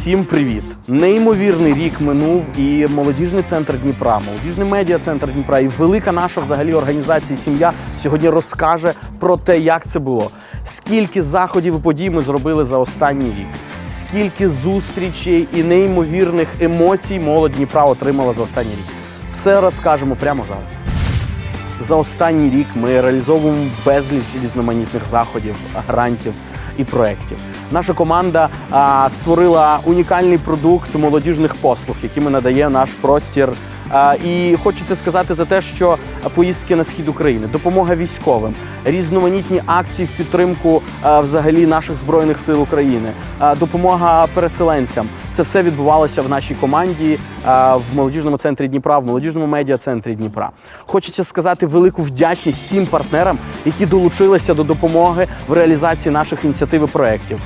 Всім привіт! Неймовірний рік минув і молодіжний центр Дніпра, молодіжний медіа центр Дніпра і велика наша взагалі організація Сім'я сьогодні розкаже про те, як це було, скільки заходів і подій ми зробили за останній рік, скільки зустрічей і неймовірних емоцій молодь Дніпра отримала за останній рік. Все розкажемо прямо зараз. За останній рік ми реалізовуємо безліч різноманітних заходів, грантів і проєктів. Наша команда створила унікальний продукт молодіжних послуг, якими надає наш простір. І хочеться сказати за те, що поїздки на схід України, допомога військовим, різноманітні акції в підтримку взагалі наших збройних сил України, допомога переселенцям. Це все відбувалося в нашій команді в молодіжному центрі Дніпра, в молодіжному медіа центрі Дніпра. Хочеться сказати велику вдячність всім партнерам, які долучилися до допомоги в реалізації наших ініціатив і проєктів.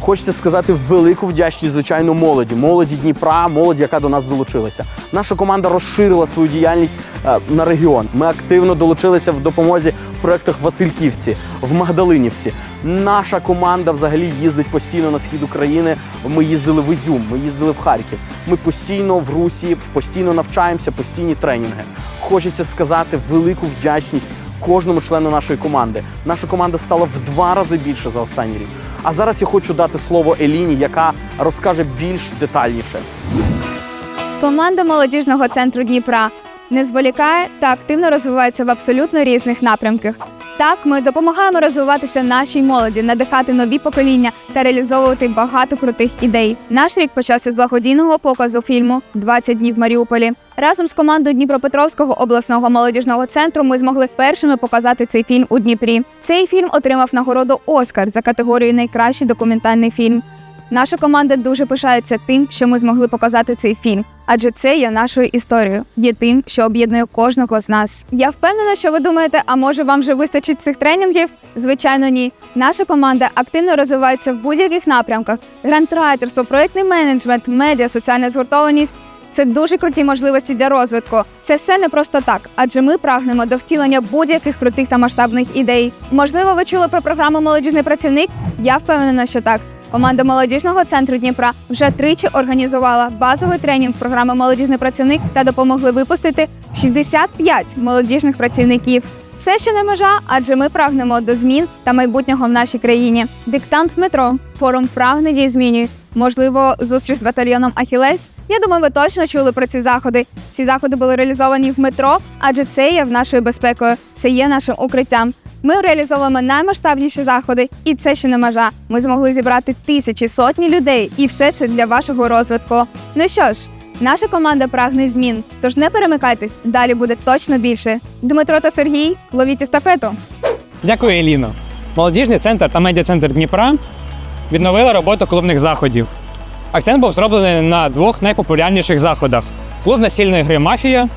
Хочеться сказати велику вдячність, звичайно, молоді, молоді Дніпра, молоді, яка до нас долучилася. Наша команда розширила свою діяльність е, на регіон. Ми активно долучилися в допомозі в проєктах Васильківці, в Магдалинівці. Наша команда взагалі їздить постійно на схід України. Ми їздили в Ізюм, ми їздили в Харків. Ми постійно в Русі, постійно навчаємося, постійні тренінги. Хочеться сказати велику вдячність кожному члену нашої команди. Наша команда стала в два рази більше за останній рік. А зараз я хочу дати слово Еліні, яка розкаже більш детальніше. Команда молодіжного центру Дніпра не зволікає та активно розвивається в абсолютно різних напрямках. Так, ми допомагаємо розвиватися нашій молоді, надихати нові покоління та реалізовувати багато крутих ідей. Наш рік почався з благодійного показу фільму «20 днів в Маріуполі. Разом з командою Дніпропетровського обласного молодіжного центру ми змогли першими показати цей фільм у Дніпрі. Цей фільм отримав нагороду Оскар за категорією Найкращий документальний фільм. Наша команда дуже пишається тим, що ми змогли показати цей фільм, адже це є нашою історією, є тим, що об'єднує кожного з нас. Я впевнена, що ви думаєте, а може вам вже вистачить цих тренінгів? Звичайно, ні. Наша команда активно розвивається в будь-яких напрямках: грантрайтерство, проєктний менеджмент, медіа, соціальна згуртованість. Це дуже круті можливості для розвитку. Це все не просто так, адже ми прагнемо до втілення будь-яких крутих та масштабних ідей. Можливо, ви чули про програму Молодіжний працівник? Я впевнена, що так. Команда молодіжного центру Дніпра вже тричі організувала базовий тренінг програми Молодіжний працівник та допомогли випустити 65 молодіжних працівників. Це ще не межа, адже ми прагнемо до змін та майбутнього в нашій країні. Диктант метро, форум прагне дій змінює. Можливо, зустріч з батальйоном Ахілес. Я думаю, ви точно чули про ці заходи. Ці заходи були реалізовані в метро, адже це є в нашою безпекою, це є нашим укриттям. Ми реалізовуємо наймасштабніші заходи, і це ще не межа. Ми змогли зібрати тисячі сотні людей, і все це для вашого розвитку. Ну що ж, наша команда прагне змін. Тож не перемикайтесь, далі буде точно більше. Дмитро та Сергій, ловіть естафету. Дякую, Еліно. Молодіжний центр та медіа-центр Дніпра відновили роботу клубних заходів. Акцент був зроблений на двох найпопулярніших заходах: клуб насильної гри Мафія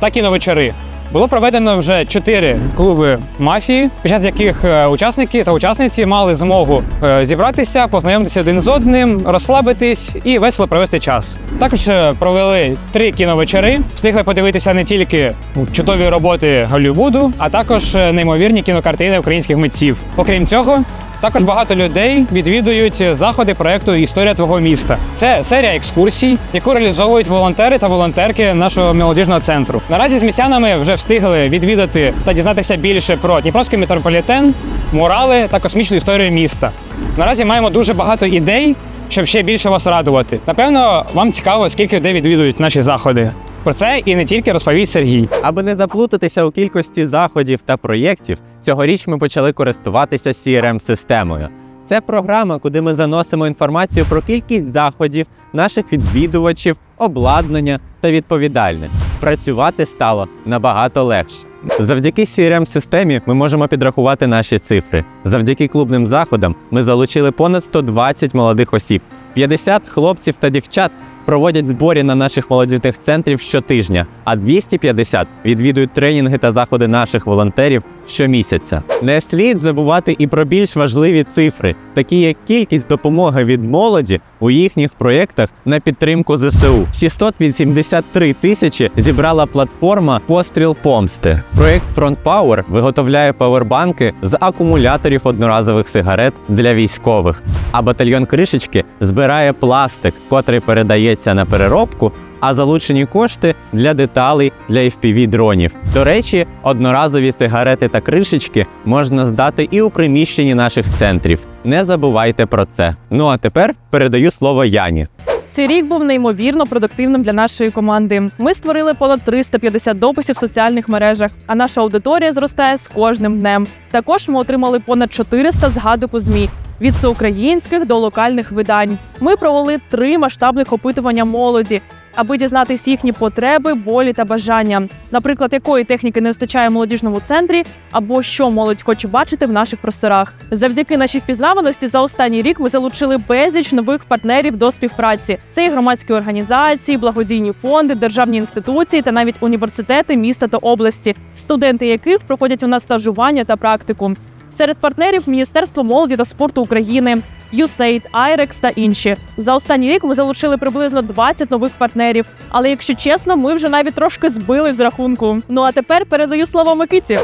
та кіновечори. Було проведено вже чотири клуби мафії, під час яких е, учасники та учасниці мали змогу е, зібратися, познайомитися один з одним, розслабитись і весело провести час. Також е, провели три кіновечори, встигли подивитися не тільки чудові роботи Голлівуду, а також неймовірні кінокартини українських митців. Окрім цього, також багато людей відвідують заходи проекту Історія твого міста. Це серія екскурсій, яку реалізовують волонтери та волонтерки нашого молодіжного центру. Наразі з містянами вже встигли відвідати та дізнатися більше про Дніпровський метрополітен, мурали та космічну історію міста. Наразі маємо дуже багато ідей, щоб ще більше вас радувати. Напевно, вам цікаво, скільки людей відвідують наші заходи. Про це і не тільки розповість Сергій. Аби не заплутатися у кількості заходів та проєктів, цьогоріч ми почали користуватися CRM-системою. Це програма, куди ми заносимо інформацію про кількість заходів, наших відвідувачів, обладнання та відповідальних. Працювати стало набагато легше. Завдяки CRM-системі ми можемо підрахувати наші цифри. Завдяки клубним заходам ми залучили понад 120 молодих осіб, 50 хлопців та дівчат проводять зборі на наших молодіжних центрів щотижня, а 250 відвідують тренінги та заходи наших волонтерів щомісяця. Не слід забувати і про більш важливі цифри, такі як кількість допомоги від молоді у їхніх проєктах на підтримку ЗСУ. 683 тисячі зібрала платформа Постріл помсти. Проєкт Front Power виготовляє павербанки з акумуляторів одноразових сигарет для військових. А батальйон кришечки збирає пластик, котрий передається на переробку. А залучені кошти для деталей для fpv дронів. До речі, одноразові сигарети та кришечки можна здати і у приміщенні наших центрів. Не забувайте про це. Ну а тепер передаю слово Яні. Цей рік був неймовірно продуктивним для нашої команди. Ми створили понад 350 дописів в соціальних мережах, а наша аудиторія зростає з кожним днем. Також ми отримали понад 400 згадок у змі. Від всеукраїнських до локальних видань ми провели три масштабних опитування молоді, аби дізнатись їхні потреби, болі та бажання. Наприклад, якої техніки не вистачає в молодіжному центрі, або що молодь хоче бачити в наших просторах. Завдяки нашій впізнаваності за останній рік ми залучили безліч нових партнерів до співпраці. Це і громадські організації, благодійні фонди, державні інституції та навіть університети міста та області, студенти яких проходять у нас стажування та практику. Серед партнерів Міністерство молоді та спорту України, USAID, IREX та інші. За останній рік ми залучили приблизно 20 нових партнерів. Але якщо чесно, ми вже навіть трошки збили з рахунку. Ну а тепер передаю слово Микиті.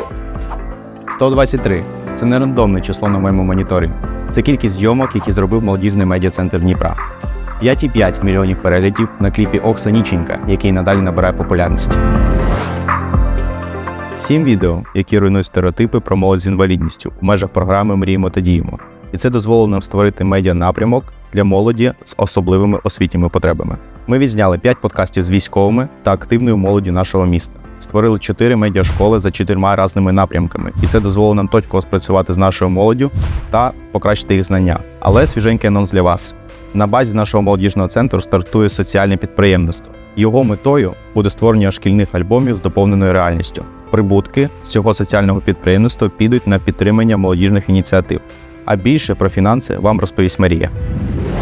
123 це не рандомне число на моєму моніторі. Це кількість зйомок, які зробив молодіжний медіа-центр Дніпра. 5,5 мільйонів переглядів на кліпі Окса Ніченька, який надалі набирає популярність. Сім відео, які руйнують стереотипи про молодь з інвалідністю у межах програми Мріємо та діємо. І це дозволило нам створити медіа-напрямок для молоді з особливими освітніми потребами. Ми відзняли 5 подкастів з військовими та активною молоді нашого міста. Створили 4 медіашколи за чотирма разними напрямками, і це дозволило нам точно спрацювати з нашою молоддю та покращити їх знання. Але свіженький анонс для вас. На базі нашого молодіжного центру стартує соціальне підприємництво. Його метою буде створення шкільних альбомів з доповненою реальністю. Прибутки з цього соціального підприємництва підуть на підтримання молодіжних ініціатив. А більше про фінанси вам розповість Марія.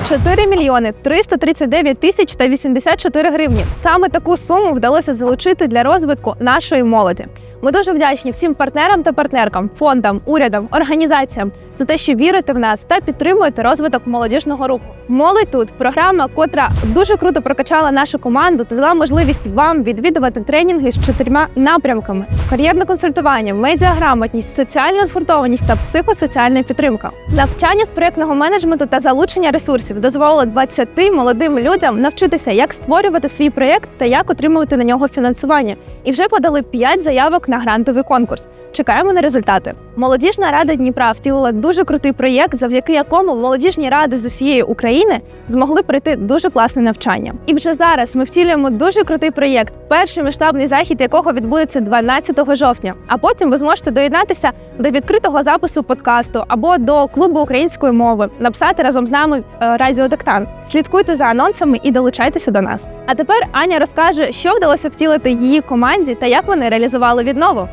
4 мільйони 339 тисяч та 84 гривні. Саме таку суму вдалося залучити для розвитку нашої молоді. Ми дуже вдячні всім партнерам та партнеркам, фондам, урядам, організаціям за те, що вірите в нас та підтримуєте розвиток молодіжного руху. Молодь тут програма, котра дуже круто прокачала нашу команду та дала можливість вам відвідувати тренінги з чотирма напрямками: кар'єрне консультування, медіаграмотність, соціальна згуртованість та психосоціальна підтримка. Навчання з проєктного менеджменту та залучення ресурсів дозволило 20 молодим людям навчитися, як створювати свій проєкт та як отримувати на нього фінансування. І вже подали 5 заявок на грантовий конкурс. Чекаємо на результати. Молодіжна рада Дніпра втілила дуже крутий проєкт, завдяки якому молодіжні ради з усієї України змогли пройти дуже класне навчання. І вже зараз ми втілюємо дуже крутий проєкт, перший масштабний захід якого відбудеться 12 жовтня. А потім ви зможете доєднатися до відкритого запису подкасту або до клубу української мови, написати разом з нами е, радіодиктант. Слідкуйте за анонсами і долучайтеся до нас. А тепер Аня розкаже, що вдалося втілити її команді та як вони реалізували віднову.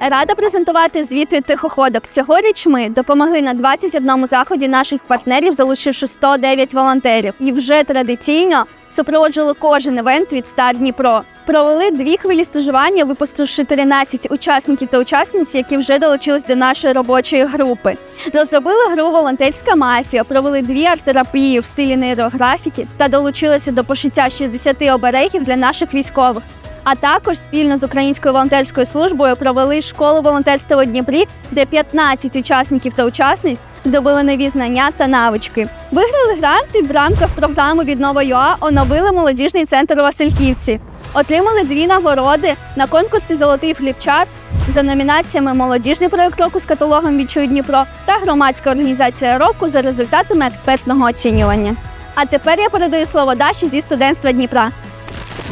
Рада презентувати звіт від тихоходок. Цьогоріч ми допомогли на 21 заході наших партнерів, залучивши 109 волонтерів. І вже традиційно супроводжували кожен івент від Стар Дніпро. Провели дві хвилі стажування, випустивши 13 учасників та учасниць, які вже долучились до нашої робочої групи. Розробили гру Волонтерська мафія, провели дві арт-терапії в стилі нейрографіки та долучилися до пошиття 60 оберегів для наших військових. А також спільно з українською волонтерською службою провели школу волонтерства у Дніпрі, де 15 учасників та учасниць здобули нові знання та навички. Виграли гранти в рамках програми Віднова ЮА оновили молодіжний центр Васильківці. Отримали дві нагороди на конкурсі Золотий фліпчарт за номінаціями Молодіжний проєкт року з каталогом Відчуй Дніпро та громадська організація року за результатами експертного оцінювання. А тепер я передаю слово Даші зі студентства Дніпра.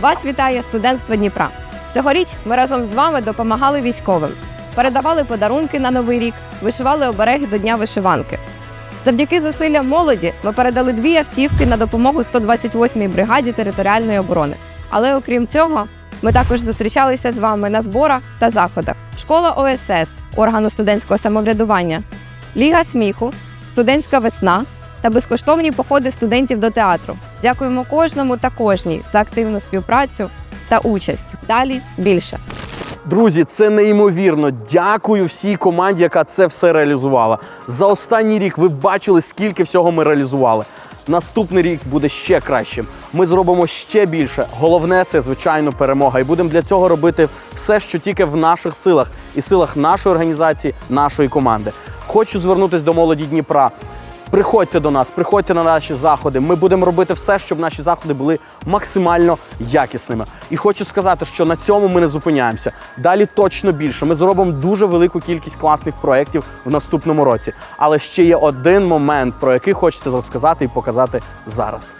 Вас вітає студентство Дніпра. Цьогоріч ми разом з вами допомагали військовим, передавали подарунки на новий рік, вишивали обереги до Дня вишиванки. Завдяки зусиллям молоді ми передали дві автівки на допомогу 128-й бригаді територіальної оборони. Але окрім цього, ми також зустрічалися з вами на зборах та заходах. Школа ОСС, органу студентського самоврядування, Ліга сміху, студентська весна та безкоштовні походи студентів до театру. Дякуємо кожному та кожній за активну співпрацю та участь. Далі більше. Друзі, це неймовірно. Дякую всій команді, яка це все реалізувала. За останній рік ви бачили, скільки всього ми реалізували. Наступний рік буде ще кращим. Ми зробимо ще більше. Головне це звичайно перемога. І будемо для цього робити все, що тільки в наших силах і силах нашої організації, нашої команди. Хочу звернутися до молоді Дніпра. Приходьте до нас, приходьте на наші заходи. Ми будемо робити все, щоб наші заходи були максимально якісними. І хочу сказати, що на цьому ми не зупиняємося. Далі точно більше. Ми зробимо дуже велику кількість класних проєктів в наступному році. Але ще є один момент, про який хочеться розказати і показати зараз.